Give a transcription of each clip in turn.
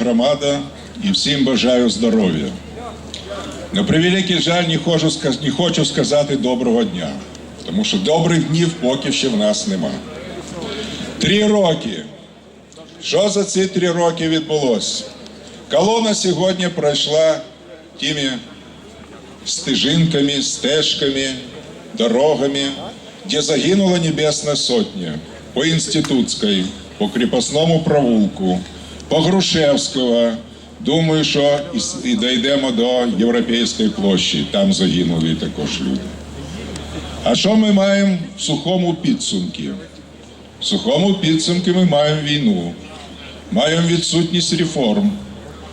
громада і всім бажаю здоров'я. На превеликий жаль, не хочу, сказати доброго дня, тому що добрих днів поки ще в нас нема. Три роки. Що за ці три роки відбулося? Колона сьогодні пройшла тими стежинками, стежками, дорогами, де загинула Небесна Сотня по Інститутській, по Кріпосному провулку, по. Думаю, що і дійдемо до Європейської площі, там загинули також люди. А що ми маємо в сухому підсумку? В сухому підсумку ми маємо війну, маємо відсутність реформ,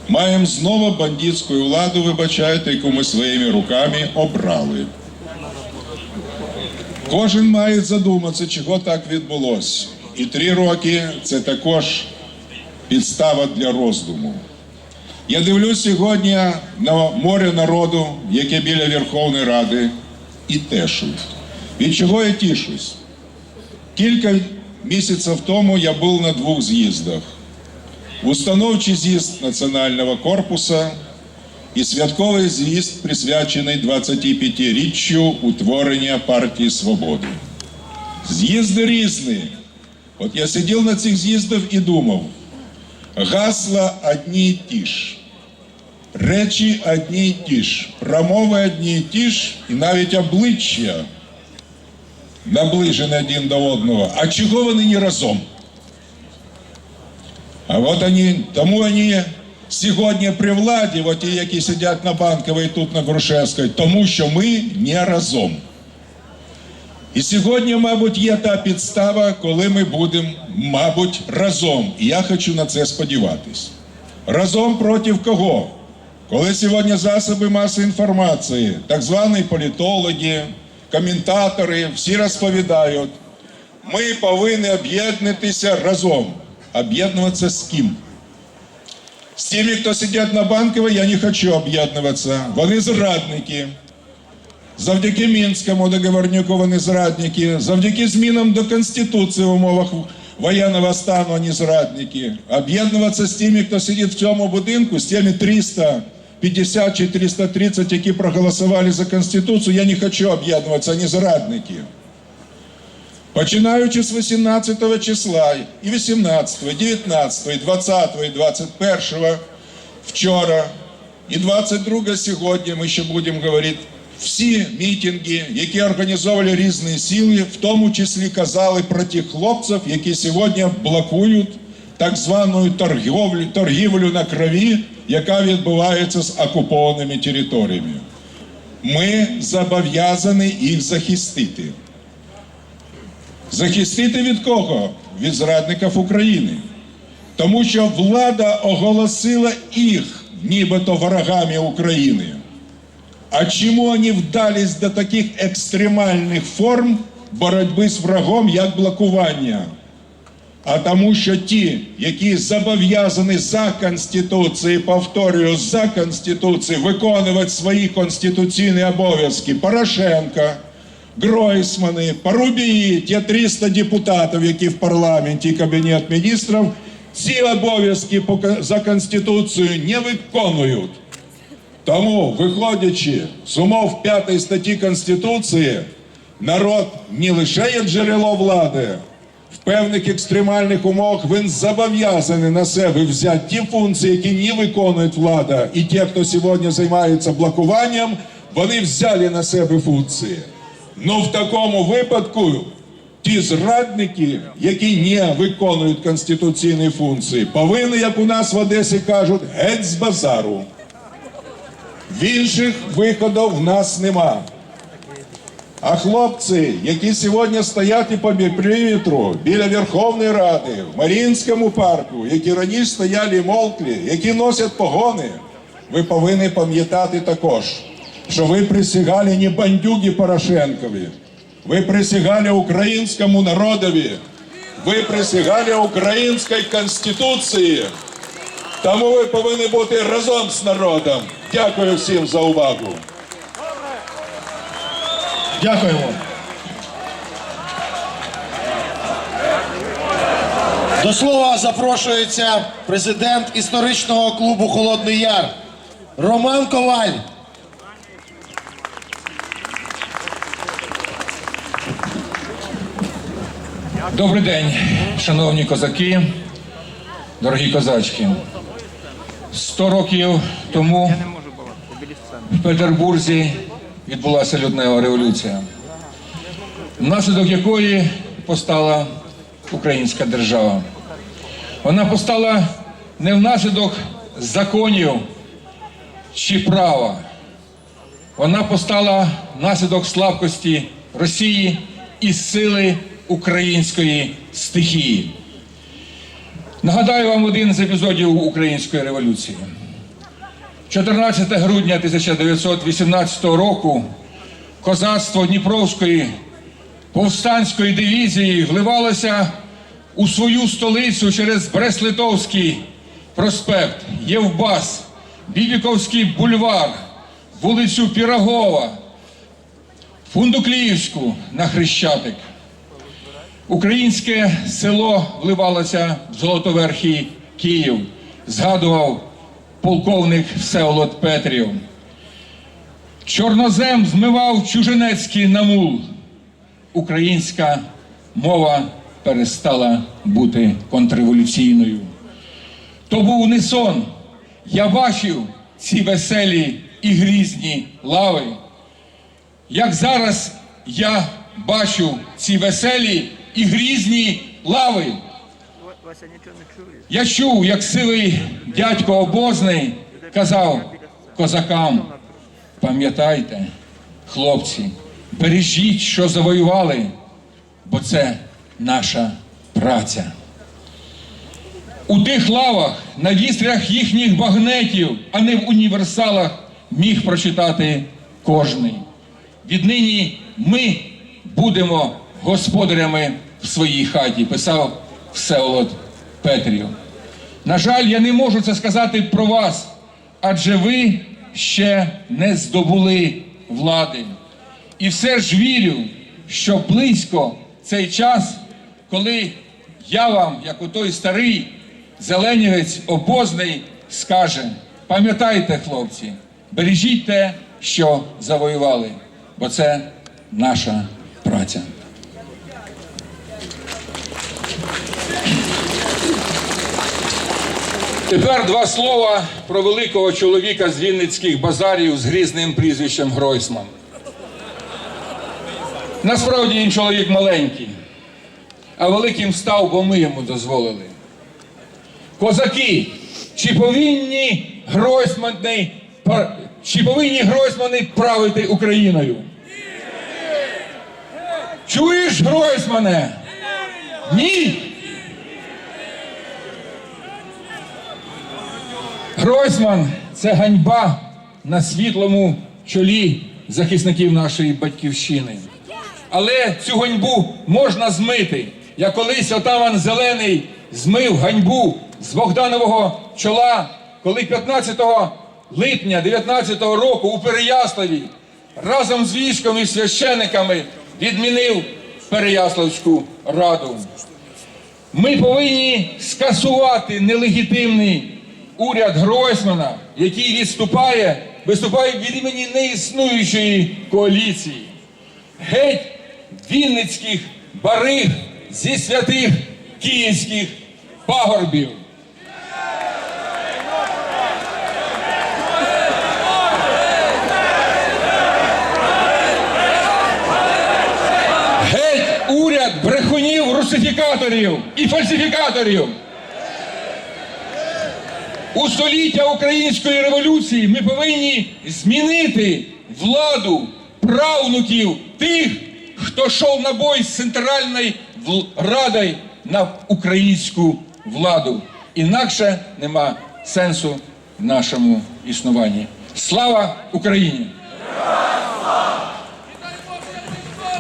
маємо знову бандитську владу, вибачайте, яку ми своїми руками обрали. Кожен має задуматися, чого так відбулося. І три роки це також підстава для роздуму. Я дивлюсь сьогодні на море народу, яке біля Верховної Ради, і тешусь. Від чого я тішусь? Кілька місяців тому я був на двох з'їздах. Установчий з'їзд Національного корпусу і святковий з'їзд, присвячений 25-річчю утворення партії Свободи. З'їзди різні. От я сидів на цих з'їздах і думав, гасла одні й ті ж, речі одні й ті ж, промови одні й ті ж, і навіть обличчя наближені один до одного. А чого вони не разом? А от вони, тому вони сьогодні при владі, от ті, які сидять на Банковій тут на Грушевській, тому що ми не разом. І сьогодні, мабуть, є та підстава, коли ми будемо, мабуть, разом. І я хочу на це сподіватись. Разом проти кого? Коли сьогодні засоби масової інформації, так звані політологи, коментатори, всі розповідають, ми повинні об'єднатися разом. Об'єднуватися з ким? З тими, хто сидять на Банковій, я не хочу об'єднуватися. Вони зрадники. Завдяки Мінському договорняку вони зрадники, завдяки змінам до Конституції в умовах воєнного стану вони зрадники. Об'єднуватися з тими, хто сидить в цьому будинку, з тими 350 чи 330, які проголосували за Конституцію, я не хочу об'єднуватися, вони зрадники. Починаючи з 18 числа, і 18, і 19, і 20, і 21 вчора, і 22 сьогодні ми ще будемо говорити. Всі мітинги, які організовували різні сили, в тому числі казали про тих хлопців, які сьогодні блокують так звану торгівлю, торгівлю на крові, яка відбувається з окупованими територіями. Ми зобов'язані їх захистити. Захистити від кого? Від зрадників України. Тому що влада оголосила їх нібито ворогами України. А чому вони вдались до таких екстремальних форм боротьби з врагом, як блокування? А тому, що ті, які зобов'язані за Конституцією, повторюю, за Конституцією виконувати свої конституційні обов'язки Порошенка, Гройсмани, Парубії, ті 300 депутатів, які в парламенті Кабінет міністрів, ці обов'язки за Конституцією не виконують. Тому, виходячи з умов 5 статті Конституції, народ не лише є джерело влади, в певних екстремальних умовах він зобов'язаний на себе взяти ті функції, які не виконує влада, і ті, хто сьогодні займається блокуванням, вони взяли на себе функції. Ну в такому випадку ті зрадники, які не виконують конституційні функції, повинні, як у нас в Одесі кажуть, геть з базару. Інших виходів в нас нема. А хлопці, які сьогодні стоять і по периметру біля Верховної Ради, в Маріїнському парку, які раніше стояли молклі, які носять погони, ви повинні пам'ятати також, що ви присягали не бандюги Порошенкові, ви присягали українському народові, ви присягали українській конституції. Тому ви повинні бути разом з народом. Дякую всім за увагу. Дякуємо. До слова запрошується президент історичного клубу Холодний Яр Роман Коваль. Добрий день, шановні козаки, дорогі козачки. Сто років тому в Петербурзі відбулася лютнева революція, внаслідок якої постала українська держава. Вона постала не внаслідок законів чи права. Вона постала внаслідок слабкості Росії і сили української стихії. Нагадаю вам один з епізодів української революції. 14 грудня 1918 року козацтво Дніпровської повстанської дивізії вливалося у свою столицю через Брест-Литовський проспект, Євбас, Бібіковський бульвар, вулицю Пірогова, Фундукліївську на Хрещатик. Українське село вливалося в Золотоверхий Київ, згадував полковник Всеволод Петрів. Чорнозем змивав чужинецький намул. Українська мова перестала бути контрреволюційною. То був не сон. Я бачив ці веселі і грізні лави. Як зараз я бачу ці веселі і грізні лави. Я чув, як сивий дядько обозний казав козакам, пам'ятайте, хлопці, бережіть, що завоювали, бо це наша праця. У тих лавах на вістрях їхніх багнетів, а не в універсалах, міг прочитати кожний. Віднині ми будемо господарями в своїй хаті, писав Всеволод Петрів. На жаль, я не можу це сказати про вас, адже ви ще не здобули влади. І все ж вірю, що близько цей час, коли я вам, як у той старий зеленівець обозний, скаже: пам'ятайте, хлопці, бережіть те, що завоювали, бо це наша праця. Тепер два слова про великого чоловіка з Вінницьких базарів з грізним прізвищем Гройсман. Насправді він чоловік маленький, а великим став, бо ми йому дозволили. Козаки, чи повинні Гройсмани, чи повинні Гройсмани правити Україною? Чуєш, Гройсмане? Ні. Гройсман це ганьба на світлому чолі захисників нашої батьківщини. Але цю ганьбу можна змити. Як колись отаман Зелений змив ганьбу з Богданового чола, коли 15 липня 19-го року у Переяславі разом з військом і священиками відмінив Переяславську раду. Ми повинні скасувати нелегітимний уряд Гройсмана, який відступає, виступає від імені неіснуючої коаліції. Геть вінницьких бариг зі святих київських пагорбів. Геть уряд брехунів, русифікаторів і фальсифікаторів. У століття української революції ми повинні змінити владу правнуків тих, хто йшов на бой з центральною радою на українську владу. Інакше нема сенсу в нашому існуванні. Слава Україні!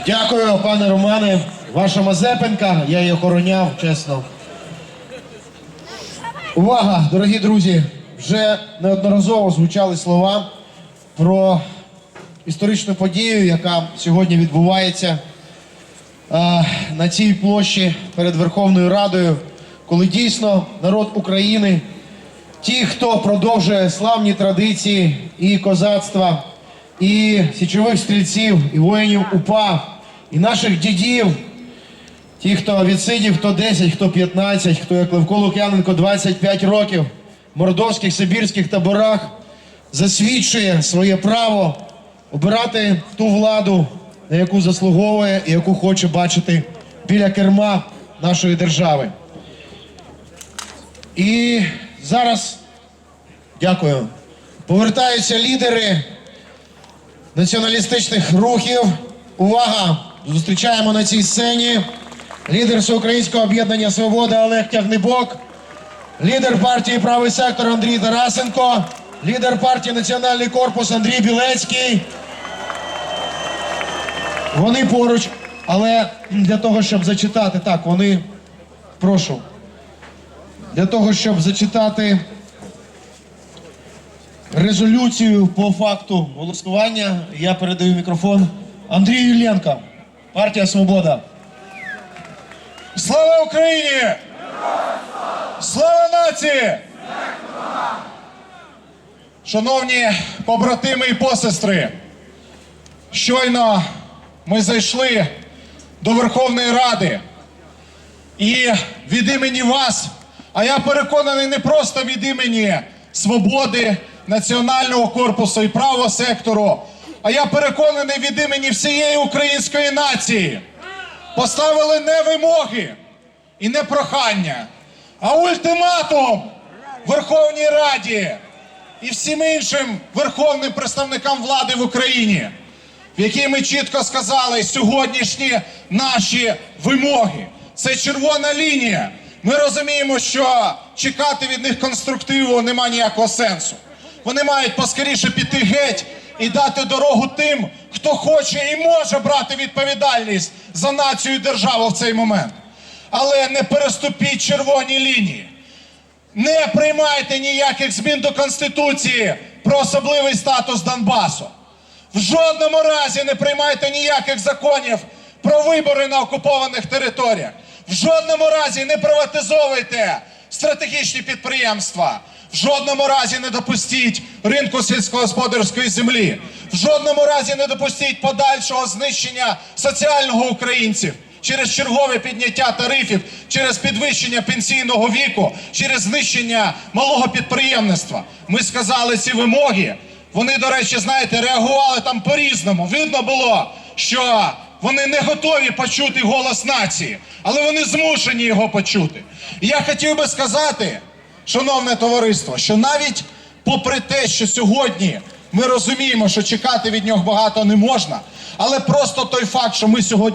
Дякую, пане Романе. Ваша Мазепенка, я її охороняв, чесно. Увага, дорогі друзі! Вже неодноразово звучали слова про історичну подію, яка сьогодні відбувається е, на цій площі перед Верховною Радою. коли дійсно народ України, ті, хто продовжує славні традиції і козацтва, і січових стрільців, і воїнів УПА, і наших дідів, ті, хто відсидів, хто 10, хто 15, хто як Левко Лук'яненко 25 років в мордовських сибірських таборах, засвідчує своє право обирати ту владу, на яку заслуговує і яку хоче бачити біля керма нашої держави. І зараз дякую. Повертаються лідери націоналістичних рухів. Увага! Зустрічаємо на цій сцені лідер Всеукраїнського об'єднання Свобода Олег Тягнебок, лідер партії Правий сектор Андрій Тарасенко, лідер партії Національний корпус Андрій Білецький. Вони поруч, але для того, щоб зачитати, так, вони прошу. Для того, щоб зачитати резолюцію по факту голосування, я передаю мікрофон Андрію Ілленко, партія Свобода. Слава Україні! Слава нації! Шановні побратими і посестри, щойно ми зайшли до Верховної Ради і від імені вас, а я переконаний не просто від імені свободи, національного корпусу і правого сектору, а я переконаний від імені всієї української нації поставили не вимоги і не прохання, а ультиматум Верховній Раді і всім іншим верховним представникам влади в Україні, в якій ми чітко сказали сьогоднішні наші вимоги. Це червона лінія. Ми розуміємо, що чекати від них конструктиву немає ніякого сенсу. Вони мають поскоріше піти геть і дати дорогу тим, хто хоче і може брати відповідальність за націю і державу в цей момент. Але не переступіть червоні лінії. Не приймайте ніяких змін до Конституції про особливий статус Донбасу. В жодному разі не приймайте ніяких законів про вибори на окупованих територіях. В жодному разі не приватизовуйте стратегічні підприємства. В жодному разі не допустіть ринку сільськогосподарської землі. В жодному разі не допустіть подальшого знищення соціального українців через чергове підняття тарифів, через підвищення пенсійного віку, через знищення малого підприємництва. Ми сказали ці вимоги. Вони, до речі, знаєте, реагували там по-різному. Видно було, що вони не готові почути голос нації, але вони змушені його почути. Я хотів би сказати, шановне товариство, що навіть попри те, що сьогодні ми розуміємо, що чекати від нього багато не можна, але просто той факт, що ми сьогодні.